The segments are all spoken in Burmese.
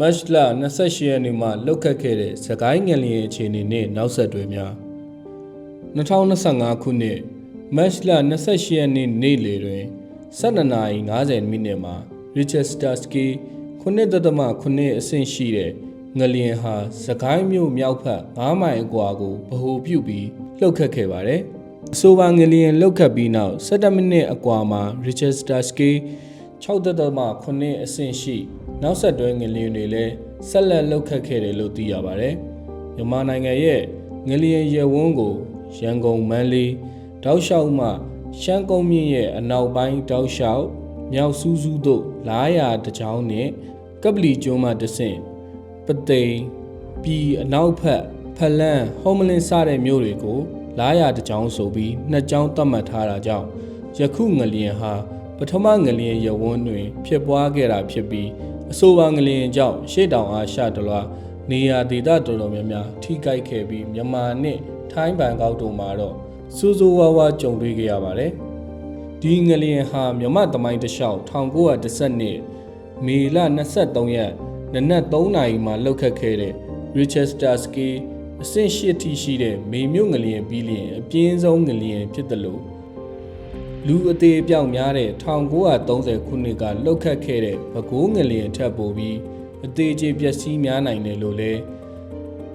မတ်လ28ရက်နေ့မှာလှုပ်ခတ်ခဲ့တဲ့စကိုင်းငလျင်အခြေအနေနဲ့နောက်ဆက်တွဲများ2025ခုနှစ်မတ်လ28ရက်နေ့နေ့လယ်တွင်12:50မိနစ်မှာ Richester Ski 9.9အဆင့်ရှိတဲ့ငလျင်ဟာစကိုင်းမြို့မြောက်ဘက်9မိုင်အကွာကိုဗဟိုပြုပြီးလှုပ်ခတ်ခဲ့ပါတယ်။အဆိုပါငလျင်လှုပ်ခတ်ပြီးနောက်17မိနစ်အကွာမှာ Richester Ski 6.9အဆင့်ရှိ နောက်ဆက်တွဲငလျင်တွေလည်းဆက်လက်လှုပ်ခတ်ခဲ့တယ်လို့သိရပါတယ်။မြန်မာနိုင်ငံရဲ့ငလျင်ရဲဝန်းကိုရန်ကုန်မန္တလေးတောက်လျှောက်မှရှမ်းကုန်းမြင့်ရဲ့အနောက်ပိုင်းတောက်လျှောက်မြောက်စူးစူးတို့လာရတကြောင်းနဲ့ကပလီကျွန်းမှတဆင့်ပသိမ်ပြည်အနောက်ဘက်ဖလန်းဟ ோம் လင်းစတဲ့မြို့တွေကိုလာရတကြောင်းဆိုပြီးနှစ်ကြောင်းသတ်မှတ်ထားတာကြောင့်ယခုငလျင်ဟာ ပထမငလျင်ရဝန်းတွင် ဖြစ်ပွားခဲ့တာဖြစ်ပြီးအဆိုပါငလျင်ကြောင့်ရှေ့တောင်အားရှတလွားနေရာဒေသတော်တော်များများထိခိုက်ခဲ့ပြီးမြန်မာနဲ့ထိုင်းဘန်ကောက်တို့မှာတော့စိုးစိုးဝါးဝါကြုံတွေ့ခဲ့ရပါတယ်။ဒီငလျင်ဟာမြမသမိုင်းတစ်လျှောက်1910နှစ်မေလ23ရက်နနက်3နာရီမှာလှုပ်ခတ်ခဲ့တဲ့ Richester Ski အဆင့်၈ထိရှိတဲ့မေမြို့ငလျင်ပြီးလျင်အပြင်းဆုံးငလျင်ဖြစ်တယ်လို့ လူအသေးအပြောက်များတဲ့1930ခုနှစ်ကလှုပ်ခတ်ခဲ့တဲ့ပဲခူးငလျင်ထပ်ပို့ပြီးအသေးချေပျက်စီးများနိုင်တယ်လို့လည်း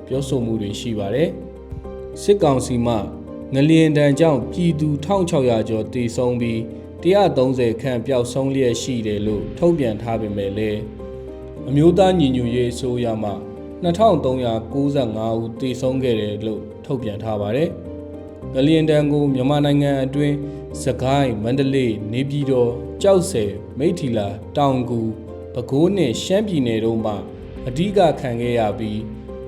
ပြောဆိုမှုတွေရှိပါတယ်။စစ်ကောင်စီမှငလျင်တန်ကြောင့်ပြည်သူ1600ကျော်တေဆုံးပြီး130ခန့်ပျောက်ဆုံးလျက်ရှိတယ်လို့ထုတ်ပြန်ထားပေမဲ့လည်းအမျိုးသားညီညွတ်ရေးအစိုးရမှ2395ဦးတေဆုံးခဲ့တယ်လို့ထုတ်ပြန်ထားပါတယ်။ ငလျင်တန်ကိုမြန်မာနိုင်ငံအတွင်းစကိုင်းမန္တလေးနေပြည်တော်ကြောက်ဆယ်မိထီလာတောင်ကူပဲခူးနဲ့ရှမ်းပြည်နယ်တို့မှအဓိကခံခဲ့ရပြီး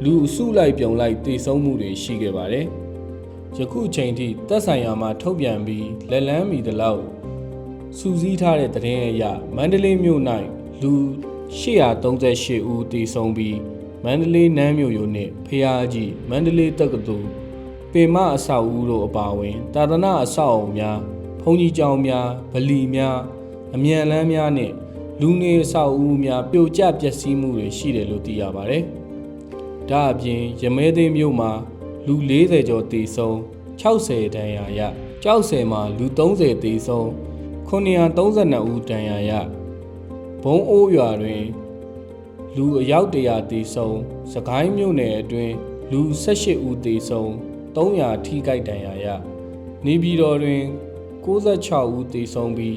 လူအစုလိုက်ပြုံလိုက်တေဆုံးမှုတွေရှိခဲ့ပါတယ်။ယခုချိန်ထိသက်ဆိုင်ရာမှာထုတ်ပြန်ပြီးလက်လန်းမီတလောက်စူးစီးထားတဲ့သတင်းအရမန္တလေးမြို့၌လူ838ဦးတေဆုံးပြီးမန္တလေးနန်းမြို့ရိုနှင့်ဖျားကြီးမန္တလေးတက္ကသိုလ် ပေမအဆောက်အဦတို့အပါအဝင်တာသနာအဆောက်အုံများဘုံကြီးကျောင်းများဗလီများအမြန်လမ်းများနဲ့လူနေအဆောက်အဦများပြိုကျပျက်စီးမှုတွေရှိတယ်လို့သိရပါတယ်။ဒါအပြင်ရမဲသိမ်းမြို့မှာလူ40ကျော်တေဆုံး60ဒဏ်ရာရကြောက်ဆယ်မှာလူ30တေဆုံး932ဦးဒဏ်ရာရဘုံအိုးရွာတွင်လူအယောက်တရာတေဆုံးစကိုင်းမြို့နယ်အတွင်းလူ18ဦးတေဆုံး 300ထိခိုက်ဒဏ်ရာရနေပြည်တော်တွင်96ဦးသေဆုံးပြီး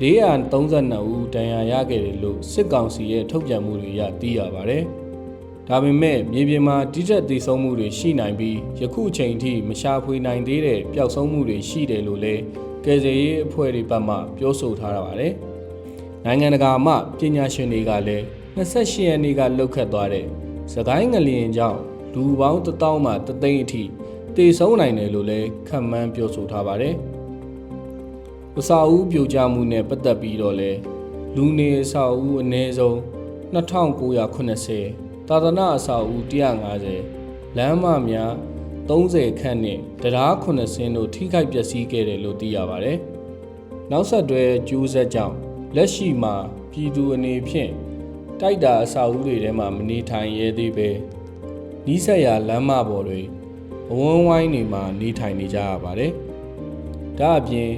432ဦးဒဏ်ရာရခဲ့တယ်လို့စစ်ကောင်စီရဲ့ထုတ်ပြန်မှုတွေရသိရပါတယ်။ဒါပေမဲ့မြေပြင်မှာတိကျသေဆုံးမှုတွေရှိနိုင်ပြီးယခုအချိန်ထိမရှာဖွေနိုင်သေးတဲ့ပျောက်ဆုံးမှုတွေရှိတယ်လို့လည်းကယ်ဆယ်ရေးအဖွဲ့တွေဘက်မှပြောဆိုထားရပါတယ်။နိုင်ငံတကာမှပညာရှင်တွေကလည်း28ရက်နေ့ကလှုပ်ခတ်သွားတဲ့စကိုင်းငလျင်ကြောင့်လူပေါင်း1000မှ3သိန်းအထိ တေဆုံးနိုင်တယ်လို့လည်းခန့်မှန်းပြောဆိုထားပါတယ်။အစာအုပ်ပြိုကျမှုနဲ့ပတ်သက်ပြီးတော့လဲလူနေအစာအုပ်အနည်းဆုံး2980သာသနာအစာအုပ်150လမ်းမများ30ခန့်နဲ့တရား9ဆင်းတို့ထိခိုက်ပျက်စီးခဲ့တယ်လို့သိရပါတယ်။နောက်ဆက်တွဲကျိုးဆက်ကြောင့်လက်ရှိမှာပြည်သူအနေဖြင့်တိုက်တာအစာအုပ်တွေထဲမှာမနေထိုင်ရဲသေးပဲနီးစပ်ရာလမ်းမပေါ်တွေ အဝန်းဝိုင်းတွေမှာနေထိုင်နေကြရပါတယ်။ဒါအပြင်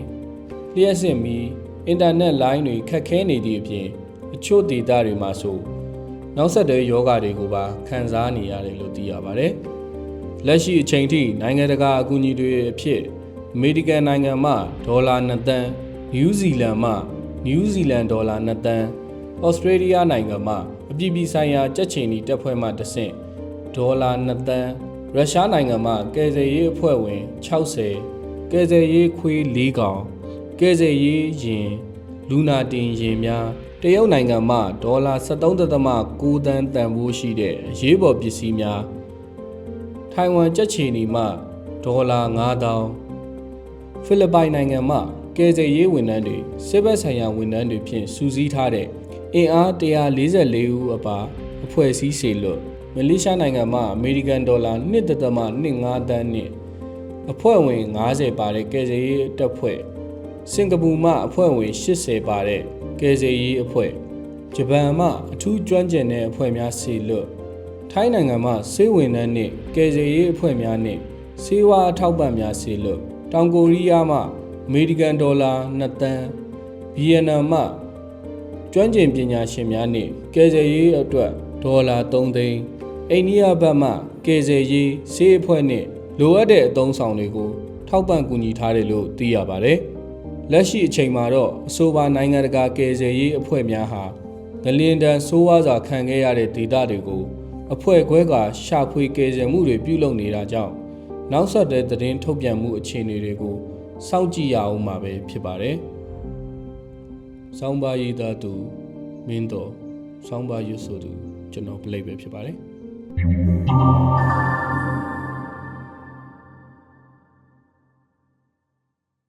လျှက်စစ်မီအင်တာနက်လိုင်းတွေခက်ခဲနေသည့်အပြင်အချို့ဒေသတွေမှာဆိုနောက်ဆက်တွဲယောဂတွေကိုပါခံစားနေရတယ်လို့သိရပါတယ်။လက်ရှိအချိန်ထိနိုင်ငံတကာအကူအညီတွေအဖြစ်အမေရိကန်နိုင်ငံမှဒေါ်လာ2သန်း၊နယူးဇီလန်မှနယူးဇီလန်ဒေါ်လာ2သန်း၊ဩစတြေးလျနိုင်ငံမှအပြည်ပြည်ဆိုင်ရာကြက်ချင်နီတပ်ဖွဲ့မှတဆင့်ဒေါ်လာ2သန်း ရုရှားနိုင်ငံမှကယ်ဆယ်ရေးအဖွဲ့ဝင်60ကယ်ဆယ်ရေးခွေး၄កောင်ကယ်ဆယ်ရေးရင်လူနာတင်ရင်များတရုတ်နိုင်ငံမှဒေါ်လာ73.9သန်းတန်ဖိုးရှိတဲ့အရေးပေါ်ပစ္စည်းများထိုင်ဝမ်ကြက်ချီနီမှဒေါ်လာ9000ဖိလစ်ပိုင်နိုင်ငံမှကယ်ဆယ်ရေးဝန်ထမ်းတွေစစ်ဘက်ဆိုင်ရာဝန်ထမ်းတွေဖြင့်စူးစီးထားတဲ့အင်အား144ဦးအပါအဖွဲ့အစည်းစေလွတ် မလေးရှားနိုင်ငံမှအမေရိကန်ဒေါ်လာ1.25တန်းနဲ့အဖွဲ့ဝင်90ပါတဲ့ကယ်ဆယ်ရေးတပ်ဖွဲ့စင်ကာပူမှအဖွဲ့ဝင်80ပါတဲ့ကယ်ဆယ်ရေးအဖွဲ့ဂျပန်မှအထူးကျွမ်းကျင်တဲ့အဖွဲ့များစီလွတ်ထိုင်းနိုင်ငံမှစေဝင်နှန်းနှင့်ကယ်ဆယ်ရေးအဖွဲ့များနှင့်စေဝါအထောက်ပံ့များစီလွတ်တောင်ကိုရီးယားမှအမေရိကန်ဒေါ်လာ2သန်းဗီယက်နမ်မှကျွမ်းကျင်ပညာရှင်များနှင့်ကယ်ဆယ်ရေးအတွက်ဒေါ်လာ3သိန်း အိန္ဒိယဘက်မှကယ်ဆယ်ရေးစေအဖွဲ့နှင့်လိုအပ်တဲ့အသုံးဆောင်တွေကိုထောက်ပံ့ကူညီထားတယ်လို့သိရပါတယ်။လက်ရှိအချိန်မှာတော့အဆိုပါနိုင်ငံတကာကယ်ဆယ်ရေးအဖွဲ့များဟာငလျင်တန်ဆိုးဝါးစွာခံခဲ့ရတဲ့ဒေသတွေကိုအဖွဲ့ခွဲကရှာဖွေကယ်ဆယ်မှုတွေပြုလုပ်နေတာကြောင့်နောက်ဆက်တဲ့သတင်းထုတ်ပြန်မှုအခြေအနေတွေကိုစောင့်ကြည့်ရအောင်မှာပဲဖြစ်ပါတယ်။ဆောင်းပါးရေးသားသူမင်းတော်ဆောင်းပါးရွတ်ဆိုသူကျွန်တော်ပလိတ်ပဲဖြစ်ပါတယ်။ chúng ta